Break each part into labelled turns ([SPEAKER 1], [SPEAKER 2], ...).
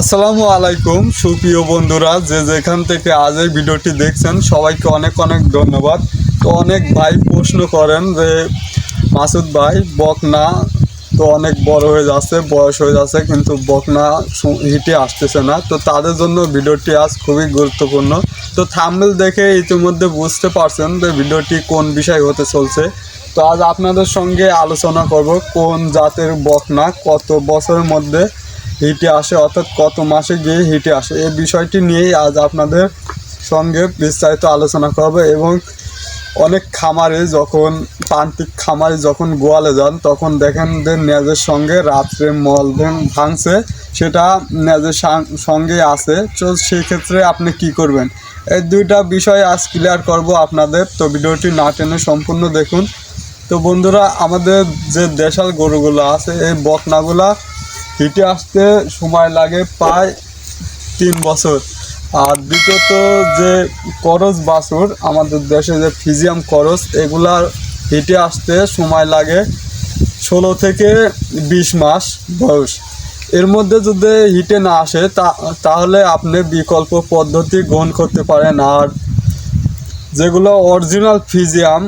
[SPEAKER 1] আসসালামু আলাইকুম, সুপ্রিয় বন্ধুরা, যে যেখান থেকে আজ এই ভিডিওটি দেখছেন, সবাইকে অনেক অনেক ধন্যবাদ। তো অনেক ভাই প্রশ্ন করেন যে, মাসুদ ভাই, বকনা তো অনেক বড় হয়ে যাচ্ছে, বয়স হয়ে যাচ্ছে, কিন্তু বকনা হিটে আসতেছে না। তো তাদের জন্য ভিডিওটি আজ খুবই গুরুত্বপূর্ণ। তো থাম্বেল দেখে ইতিমধ্যে বুঝতে পারছেন যে ভিডিওটি কোন বিষয় হতে চলছে। তো আজ আপনাদের সঙ্গে আলোচনা করব, কোন জাতের বকনা, কত বছরের মধ্যে হিটে আসে, অর্থাৎ কত মাসে গিয়ে হিটে আসে। এই বিষয়টি নিয়েই আজ আপনাদের সঙ্গে বিস্তারিত আলোচনা করব এবং অনেক খামারে যখন, প্রান্তিক খামারে যখন গোয়ালে যান, তখন দেখেন যে ন্যাজের সঙ্গে রাত্রে মল ভেঙ- ভাঙছে, সেটা ন্যাজের সঙ্গে আছে। তো সেই ক্ষেত্রে আপনি কি করবেন? এই দুইটা বিষয় আজ ক্লিয়ার করব আপনাদের। তো ভিডিওটি না টেনে সম্পূর্ণ দেখুন। তো বন্ধুরা, আমাদের যে দেশাল গরুগুলো আছে, এই বকনাগুলা হিটে আসতে সময় লাগে প্রায় তিন বছর। আর দ্বিতীয়ত যে করস বাছুর, আমাদের দেশে যে ফিজিয়াম করস এগুলার হিটে আসতে সময় লাগে ষোলো থেকে বিশ মাস বয়স। এর মধ্যে যদি হিটে না আসে, তা, তাহলে আপনি বিকল্প পদ্ধতি গ্রহণ করতে পারেন। আর যেগুলো অরিজিনাল ফিজিয়াম,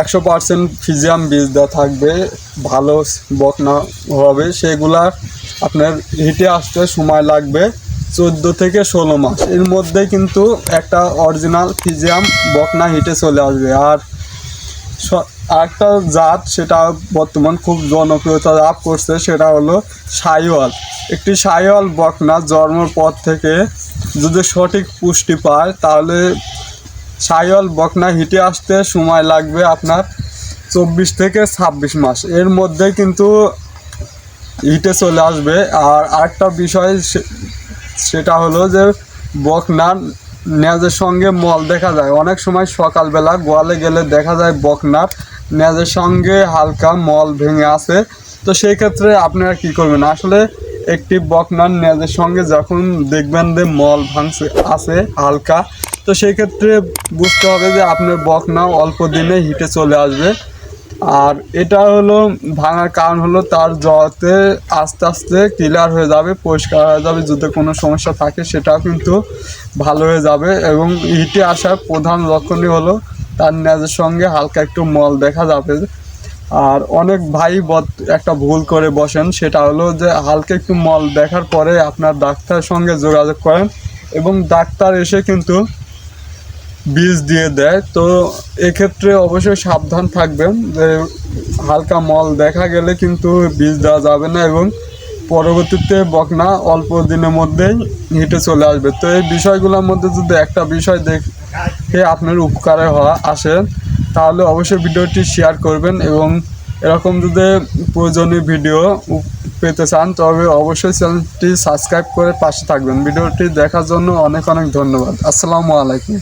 [SPEAKER 1] একশো পার্সেন্ট ফিজিয়াম বীজ দেওয়া থাকবে, ভালো বকনা হবে, সেগুলার আপনার হিটে আসতে সময় লাগবে চোদ্দ থেকে ষোলো মাস। এর মধ্যে কিন্তু একটা অরিজিনাল ফিজিয়াম বকনা হিটে চলে আসবে। আর আরেকটা জাত সেটা বর্তমান খুব জনপ্রিয়তা লাভ করছে, সেটা হলো সাইওয়াল একটি সাইওয়াল বকনা জন্মের পর থেকে যদি সঠিক পুষ্টি পায়, তাহলে সাইওয়াল বকনা হিটে আসতে সময় লাগবে আপনার চব্বিশ থেকে ছাব্বিশ মাস। এর মধ্যে কিন্তু হিটে চলে আসবে। আর আরেকটা বিষয় সেটা হলো যে বকনার ন্যাজের সঙ্গে মল দেখা যায়। অনেক সময় সকালবেলা গোয়ালে গেলে দেখা যায় বকনার ন্যাজের সঙ্গে হালকা মল ভেঙে আছে। তো সেই ক্ষেত্রে আপনারা কি করবেন? আসলে একটি বকনার ন্যাজের সঙ্গে যখন দেখবেন যে মল ভাঙছে, আছে হালকা, তো সেই ক্ষেত্রে বুঝতে হবে যে আপনার বকনা অল্প দিনে হিটে চলে আসবে। আর এটা হলো, ভাঙার কারণ হলো তার জতে আস্তে আস্তে ক্লিয়ার হয়ে যাবে, পরিষ্কার হয়ে যাবে, যদি কোনো সমস্যা থাকে সেটাও কিন্তু ভালো হয়ে যাবে এবং হিটে আসার প্রধান লক্ষণই হলো তার ন্যাজের সঙ্গে হালকা একটু মল দেখা যাবে। আর অনেক ভাই বদ- একটা ভুল করে বসেন, সেটা হলো যে হালকা একটু মল দেখার পরে আপনার ডাক্তারের সঙ্গে যোগাযোগ করেন এবং ডাক্তার এসে কিন্তু বীজ দিয়ে দেয়। তো এক্ষেত্রে অবশ্যই সাবধান থাকবেন যে হালকা মল দেখা গেলে কিন্তু বীজ দেওয়া যাবে না এবং পরবর্তীতে বকনা অল্প দিনের মধ্যেই হিটে চলে আসবে। তো এই বিষয়গুলোর মধ্যে যদি একটা বিষয় দেখে আপনার উপকারে হওয়া আসে, তাহলে অবশ্যই ভিডিওটি শেয়ার করবেন এবং এরকম যদি প্রয়োজনীয় ভিডিও পেতে চান, তবে অবশ্যই চ্যানেলটি সাবস্ক্রাইব করে পাশে থাকবেন। ভিডিওটি দেখার জন্য অনেক অনেক ধন্যবাদ। আসসালামু আলাইকুম।